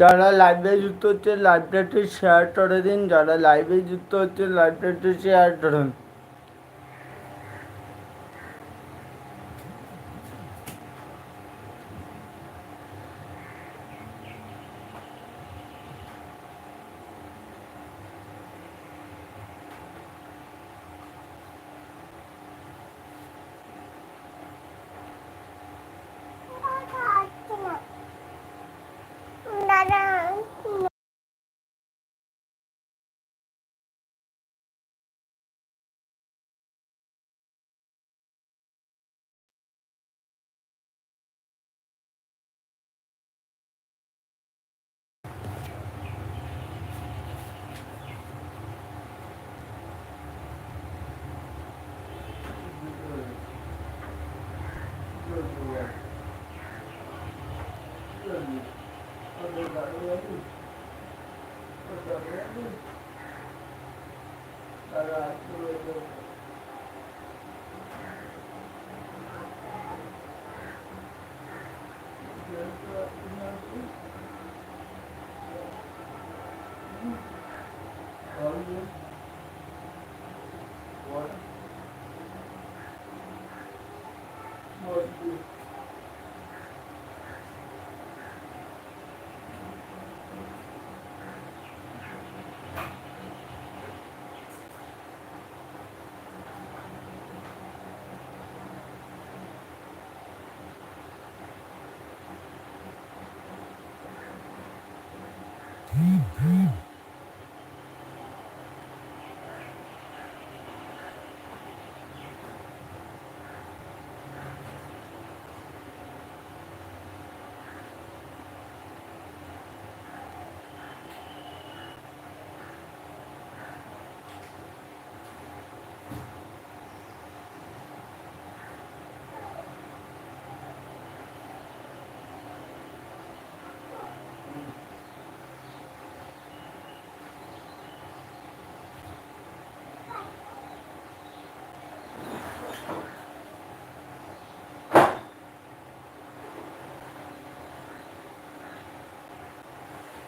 যারা লাইভে যুক্ত হচ্ছে লাইভটা একটু শেয়ার করে দিন, যারা লাইভে যুক্ত হচ্ছে লাইভটা একটু শেয়ার করুন।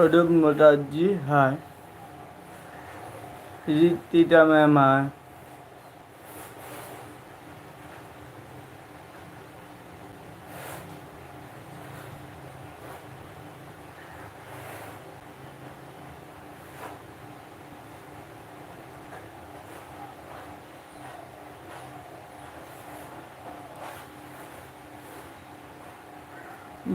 Arup Mukherjee hi Ritika ma'am hi.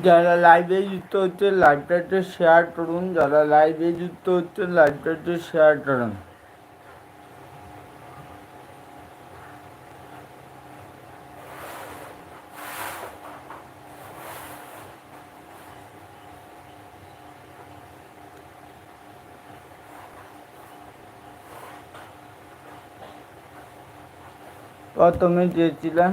যারা লাইভে যুক্ত হচ্ছে লাইভটা একটু শেয়ার করুন। যারা লাইভে যুক্ত হচ্ছে লাইভটা একটু শেয়ার করুন। প্রথমে চেয়েছিলেন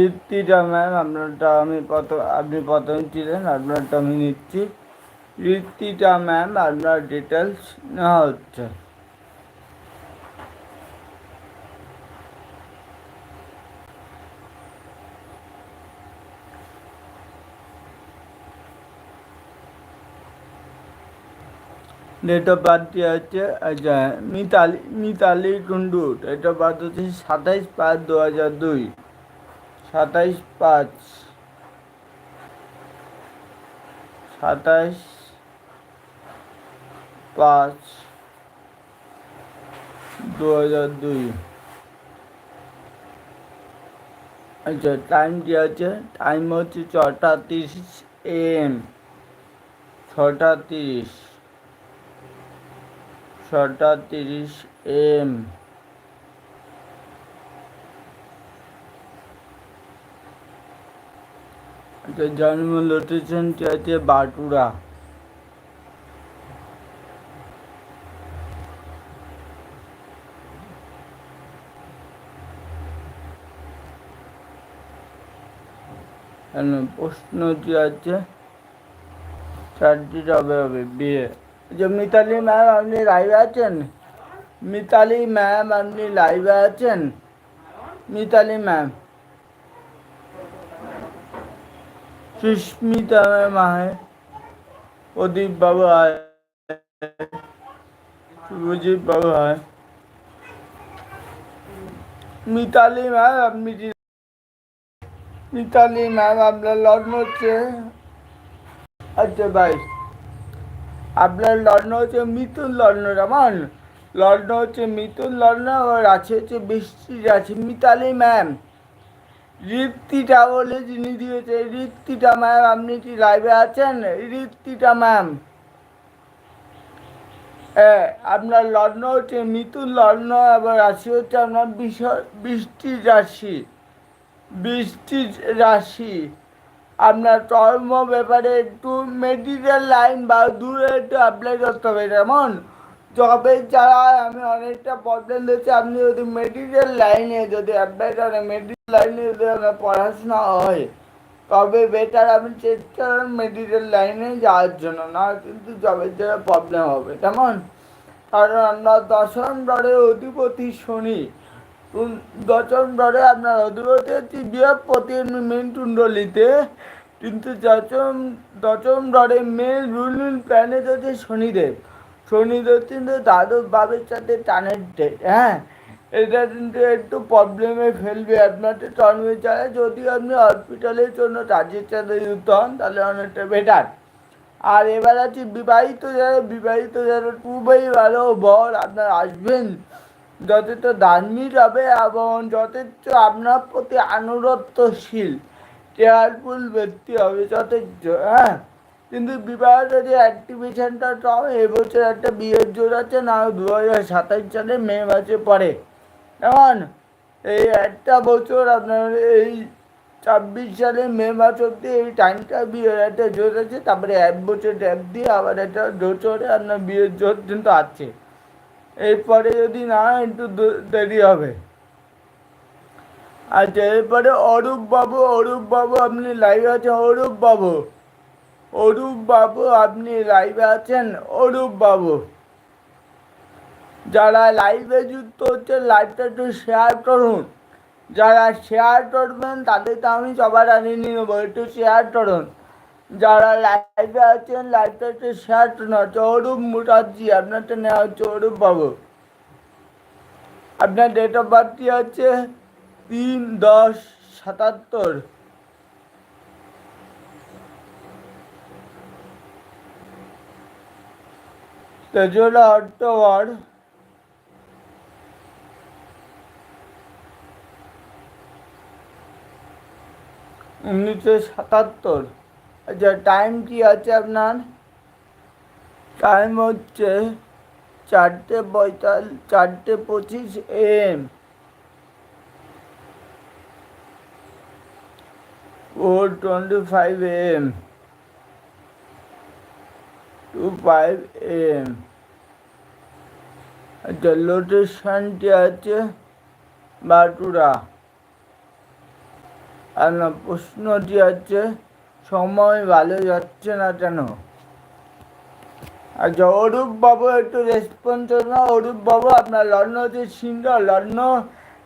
ঋত্বিকা ম্যাম আপনারটা আমি প্রথম, আপনি প্রথম ছিলেন, আপনারটা আমি নিচ্ছি। ঋত্বিকা ম্যাম, আপনার ডিটেলস নেওয়া হচ্ছে। ডেট অফ বার্থ হচ্ছে আচ্ছা Mitali Mitali Kundu date of birth হচ্ছে সাতাইশ পাঁচ দু হাজার দুই। সাতাইশ পাঁচ। সাতাইশ পাঁচ। দু হাজার দুই। আচ্ছা টাইমটি আছে? টাইম হচ্ছে ছটা তিরিশ এম ছটা তিরিশ। ছটা তিরিশ এম জন্ম লোকেশনটি আছে বাটুরা। প্রশ্নটি আছে চারটি হবে হবে, বিয়ে। যে মিতালি ম্যাম, আপনি লাইভে আছেন? মিতালি ম্যাম, আপনি লাইভে আছেন? মিতালি ম্যাম। সুস্মিতা আয় প্রদীপ বাবু আয় শুভজিৎ বাবু আয় মিতালি ম্যাম, আপনি মিতালি ম্যাম, আপনার লগ্ন হচ্ছে আচ্ছা ভাই আপনার লগ্ন হচ্ছে মিথুন লগ্ন, কেমন? লগ্ন হচ্ছে মিথুন লগ্ন, আর আছে হচ্ছে বৃষ্টি আছে মিতালি ম্যাম। ঋত্বিটা বলে যিনি দিয়েছে ঋত্বিটা ম্যাম আপনি কি লাইভে আছেন? ঋত্বিটা ম্যাম হ্যাঁ আপনার লগ্ন হচ্ছে মিথুন লগ্ন, আবার রাশি হচ্ছে আপনার বৃষ্টি রাশি বৃষ্টি রাশি। আপনার কর্ম ব্যাপারে একটু মেডিকেল লাইন বা দূরে একটু অ্যাপ্লাই করতে হবে যেমন জবের যারা আমি অনেকটা প্রবলেম দিচ্ছি আপনি যদি মেডিকেল লাইনে যদি অ্যাপ্লাই করেন মেডিকেল লাইনে যদি আপনার পড়াশোনা হয়, তবে বেটার আপনি চেষ্টা করেন মেডিকেল লাইনে যাওয়ার জন্য, না কিন্তু জবের জন্য প্রবলেম হবে। কেমন? কারণ আমরা দশম ঘরে অধিপতি শনি। দশম ঘরে আপনার অধিপতি হচ্ছে বৃহস্পতি মেন কুণ্ডলিতে। কিন্তু দশম দশম ঘরে মেন রুলিং প্ল্যানেট হচ্ছে শনিদেব। শনিদেব কিন্তু দ্বাদশ বাবের সাথে টানের ডেট হ্যাঁ? এটা কিন্তু একটু প্রবলেমে ফেলবে। আপনাদের টর্মে চায়, যদি আপনি হসপিটালের জন্য কাজের সাথে যুক্ত হন, তাহলে অনেকটা বেটার আর এবার আছে বিবাহিত যারা বিবাহিত যারা খুবই ভালো বর, আপনার আসবেন যথেষ্ট ধার্মিক হবে এবং যথেষ্ট আপনার প্রতি আনুগত্যশীল। কেয়ারফুল ব্যক্তি হবে, যথেষ্ট হ্যাঁ? কিন্তু বিবাহের যে অ্যাক্টিভেশনটা কম এবছর একটা বিয়ের জোর আছে, না দু হাজার সাতাশ সালে মে মাসে পরে কেমন এই একটা বছর আপনার এই ছাব্বিশ সালে মে মাস অব্দি এই টাইমটা বিয়ের একটা জোর আছে, তারপরে এক বছর ট্যাপ দিয়ে আবার একটা জোরে আপনার বিয়ের জোর কিন্তু আছে। এরপরে যদি না একটু দেরি হবে। আচ্ছা এরপরে অরূপ বাবু অরূপ বাবু আপনি লাইভ আছেন? অরূপ বাবু অরূপ বাবু, আপনি লাইভে আছেন? অরূপ বাবু। যারা লাইভে যুক্ত হচ্ছে লাইভটা একটু শেয়ার করুন। যারা শেয়ার করবেন, তাদের তো আমি সবার আগে নিয়ে নেব, একটু শেয়ার করুন। যারা লাইভে আছেন লাইভটা একটু শেয়ার করুন। হচ্ছে অরূপ মুখার্জি আপনারটা নেওয়া হচ্ছে অরূপ বাবু। আপনার ডেট অফ বার্থটি হচ্ছে তিন দশ সাতাত্তর। তেজরা অক্টোবর উনিশশো সাতাত্তর। আচ্ছা টাইম কি আছে আপনার? টাইম হচ্ছে চারটে পঁয়তাল্লিশ চারটে পঁচিশ M four twenty five M five M আচ্ছা লোকেশনটি আছে বাটুরা। আর প্রশ্নটি আছে, সময় ভালো যাচ্ছে না কেন? আচ্ছা অরূপ বাবু একটু রেসপন্স না অরূপ বাবু, আপনার লগ্ন হচ্ছে সিংহ লগ্ন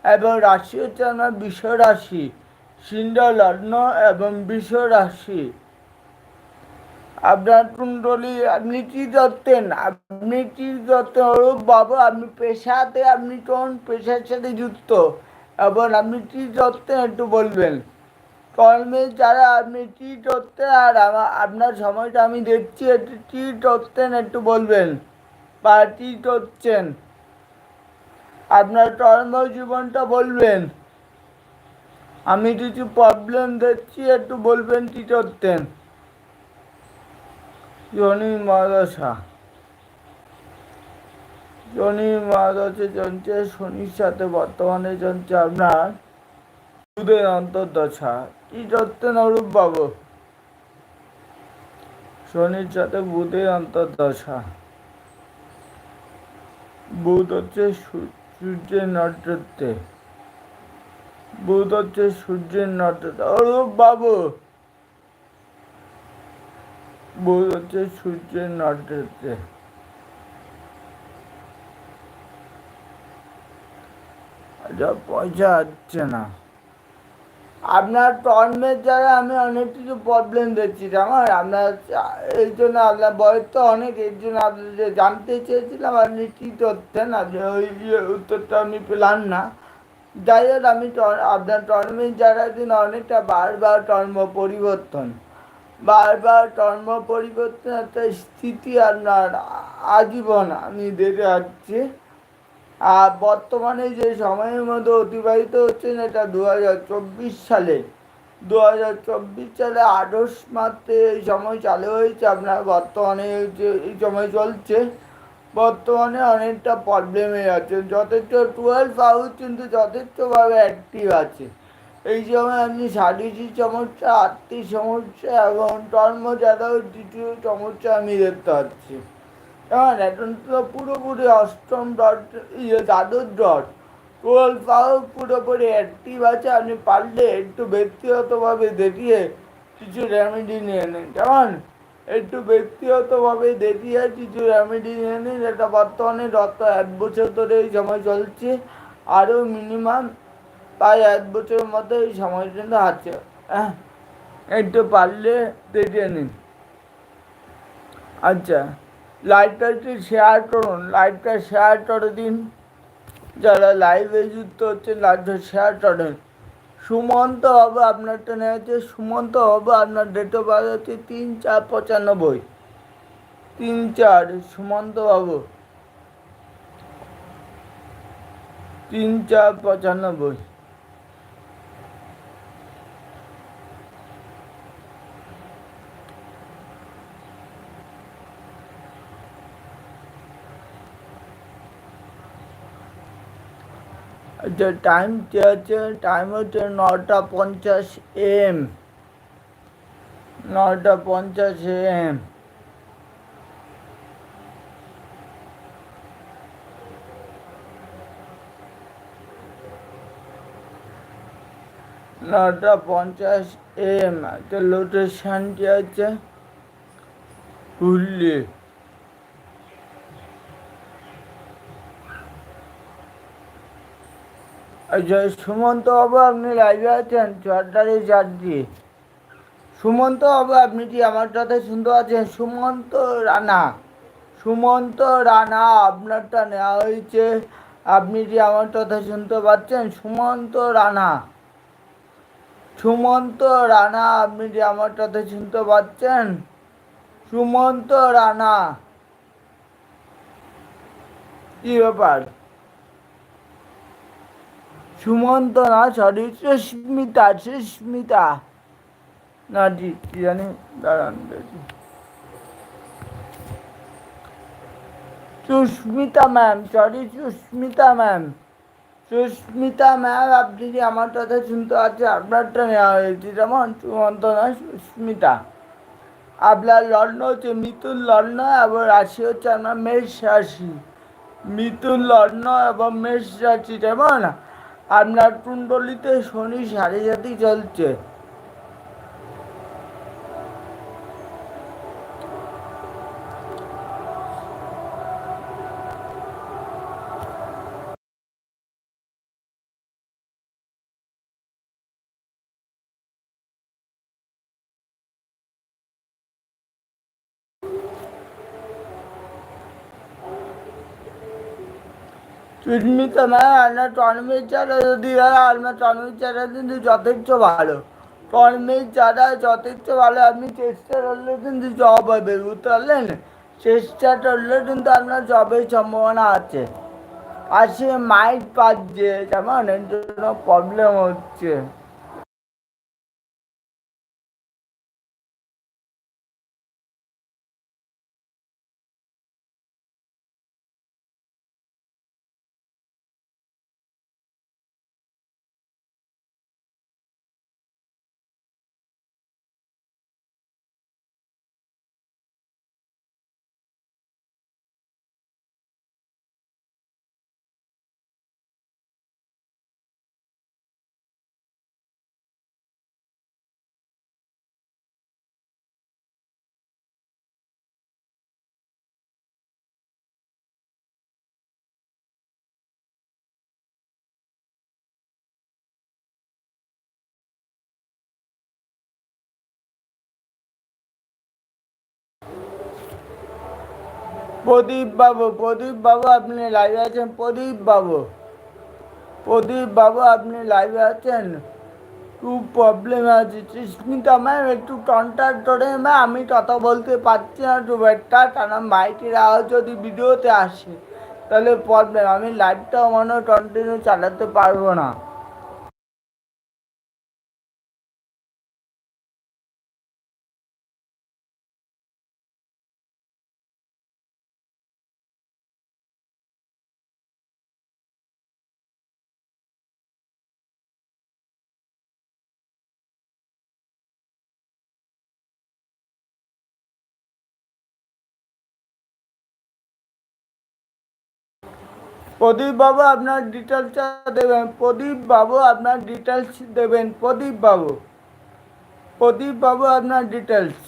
এবং রাশি হচ্ছে আপনার বিশ্ব রাশি সিংহ লগ্ন এবং বিশ্ব রাশি আপনার কুণ্ডলী, আপনি কি ধরতেন আপনি কি ধরতেন অরূপ বাবু, আপনি পেশাতে, আপনি কোন পেশার সাথে যুক্ত? এবং আপনি কি ধরতেন একটু বলবেন? কর্মে যারা আপনি কি করতেন আর আপনার সময়টা আমি দেখছি, একটু কি করতেন একটু বলবেন? বা কি করছেন? আপনার কর্মজীবনটা বলবেন। আমি কিছু প্রবলেম দেখছি, একটু বলবেন কি করতেন? শনি মহাদশা শনি মহাদশা চলছে শনির সাথে বর্তমানে চলছে আপনার বুধের অন্তর্দশা। কি ধরতেন অরূপ বাবু? শনির সাথে বুধের অন্তর্দশা। বুধ হচ্ছে সূর্যের নক্ষত্রে। বুধ হচ্ছে সূর্যের নক্ষত্র। অরূপ বাবু! বুধ হচ্ছে সূর্যের নক্ষত্রে আচ্ছা পয়সা হচ্ছে না। আপনার টর্মের দ্বারা আমি অনেক কিছু প্রবলেম দেখছি আমার আপনার এই জন্য আপনার বয়স তো অনেক এর জন্য আপনি যে জানতে চেয়েছিলাম, আপনি কী করতেন? আপনি ওই যে উত্তরটা আমি পেলাম না। যাই হোক, আমি আপনার টর্মের দ্বারা দিন অনেকটা বারবার টর্ম পরিবর্তন। বারবার টর্ম পরিবর্তন একটা স্থিতি আপনার আজীবন আমি দেখে যাচ্ছি আর বর্তমানে যে সময়ের মধ্যে অতিবাহিত হচ্ছে এটা দু হাজার চব্বিশ সালে। দু হাজার চব্বিশ সালে আগস্ট মাসে এই সময় চালু হয়েছে। আপনার বর্তমানে এই সময় চলছে, বর্তমানে অনেকটা প্রবলেমে আছে যথেষ্ট টুয়েলভ হাউস কিন্তু যথেষ্টভাবে অ্যাক্টিভ আছে। এই সময় আপনি শারীরিক সমস্যা আর্থিক সমস্যা এবং কর্মজাতাও কিছু সমস্যা আমি দেখতে পাচ্ছি। এখন এখন তো পুরোপুরি অষ্টম ডট ইয়ে দ্বাদশ ডট টুয়েলভ হাউস পুরোপুরি অ্যাক্টিভ আছে আপনি পারলে একটু ব্যক্তিগতভাবে দেখিয়ে কিছু রেমেডি নিয়ে নিন কেমন? একটু ব্যক্তিগতভাবে দেখিয়ে কিছু রেমেডি নিয়ে নিন এটা বর্তমানে গত এক বছর ধরে এই সময় চলছে। আরও মিনিমাম প্রায় এক বছরের মতো এই সময় কিন্তু আছে। হ্যাঁ একটু পারলে দেখিয়ে নিন। আচ্ছা লাইভটা একটু শেয়ার করুন। লাইভটা শেয়ার করে দিন। যারা লাইভে যুক্ত হচ্ছে লাইভটা শেয়ার করেন। সুমন্ত বাবু আপনারটা নেওয়া হচ্ছে সুমন্ত বাবু আপনার ডেট অফ বার্থ হচ্ছে তিন চার পঁচানব্বই। তিন চার, সুমন্ত বাবু। তিন চার পঁচানব্বই। আচ্ছা টাইম আছে টাইম হচ্ছে নটা পঞ্চাশ এম নটা পঞ্চাশ এম নটা পঞ্চাশ এম তো লোকেশনটি আছে হুল্লি সুমন্ত বাবু, আপনি লাইভে আছেন? চুয়াত্তরের চারটি। সুমন্ত বাবু, আপনি কি আমার কথা শুনতে পাচ্ছেন? সুমন্ত রানা। সুমন্ত রানা, আপনারটা নেওয়া হয়েছে। আপনি কি আমার কথা শুনতে পাচ্ছেন? সুমন্ত রানা। সুমন্ত রানা, আপনি কি আমার কথা শুনতে পাচ্ছেন? সুমন্ত রানা। কি ব্যাপার? সুমন্ত না সরি সুস্মিতা সুস্মিতা। না, জি, কি জানি? দাঁড়ান Susmita ma'am, sorry, Susmita ma'am. Susmita ma'am, আপনি কি আমার কথা শুনতে পাচ্ছেন? আপনারটা নেওয়া হয়েছে যেমন সুমন্ত না, সুস্মিতা। আপনার লগ্ন হচ্ছে মিথুন লগ্ন এবং রাশি হচ্ছে আপনার মেষ রাশি। মিথুন লগ্ন এবং মেষ রাশি, যেমন আপনার কুণ্ডলিতে শনি সাড়ে জাতি চলছে। সুস্মিতা ম্যাম আপনার টর্মের চারা যদি হয় আপনার টর্মের চারা কিন্তু যথেষ্ট ভালো। টর্মের চারা যথেষ্ট ভালো, আপনি চেষ্টা করলে কিন্তু জব হবে, বুঝতে পারলেন? চেষ্টা করলে কিন্তু আপনার জবের সম্ভাবনা আছে। আর সে মাইক পাচ্ছে, যেমন এর জন্য প্রবলেম হচ্ছে। প্রদীপ বাবু প্রদীপ বাবু, আপনি লাইভে আছেন? প্রদীপ বাবু। প্রদীপ বাবু, আপনি লাইভে আছেন? খুব প্রবলেম আছে। স্মিতা ম্যাম একটু কন্ট্যাক্ট করে ম্যাম আমি কথা বলতে পারছি না একটা কারণ মাইকের আওয়াজ যদি ভিডিওতে আসে, তাহলে প্রবলেম আমি লাইভটাও মনে কন্টিনিউ চালাতে পারব না। প্রদীপ বাবু আপনার ডিটেলসটা দেবেন। প্রদীপ বাবু আপনার ডিটেলস দেবেন। প্রদীপ বাবু। প্রদীপ বাবু আপনার ডিটেলস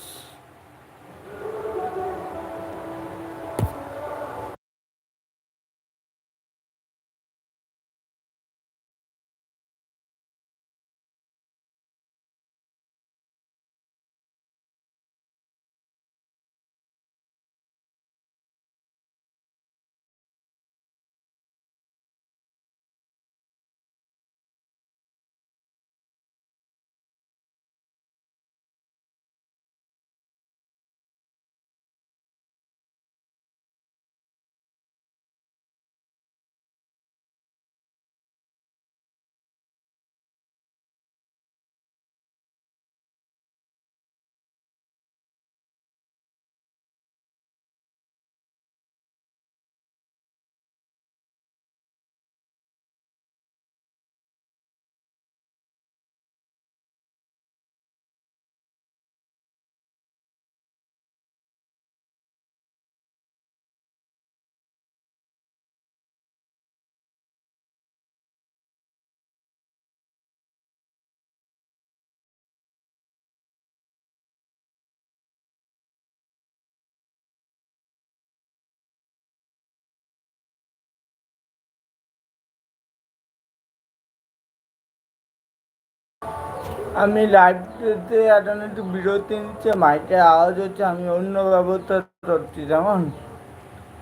আমি লাইভতে এখন একটু বিরতি নিচ্ছে মাইকের আওয়াজ হচ্ছে, আমি অন্য ব্যবস্থা করছি, যেমন?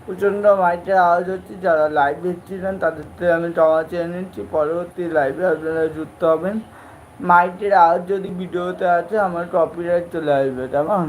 প্রচণ্ড মাইকের আওয়াজ হচ্ছে, যারা লাইভ দেখছিলেন তাদের থেকে আমি ক্ষমা চেয়ে নিচ্ছি, পরবর্তী লাইভে আপনারা যুক্ত হবেন। মাইকের আওয়াজ যদি ভিডিওতে আছে, আমার কপিরাইট চলে আসবে কেমন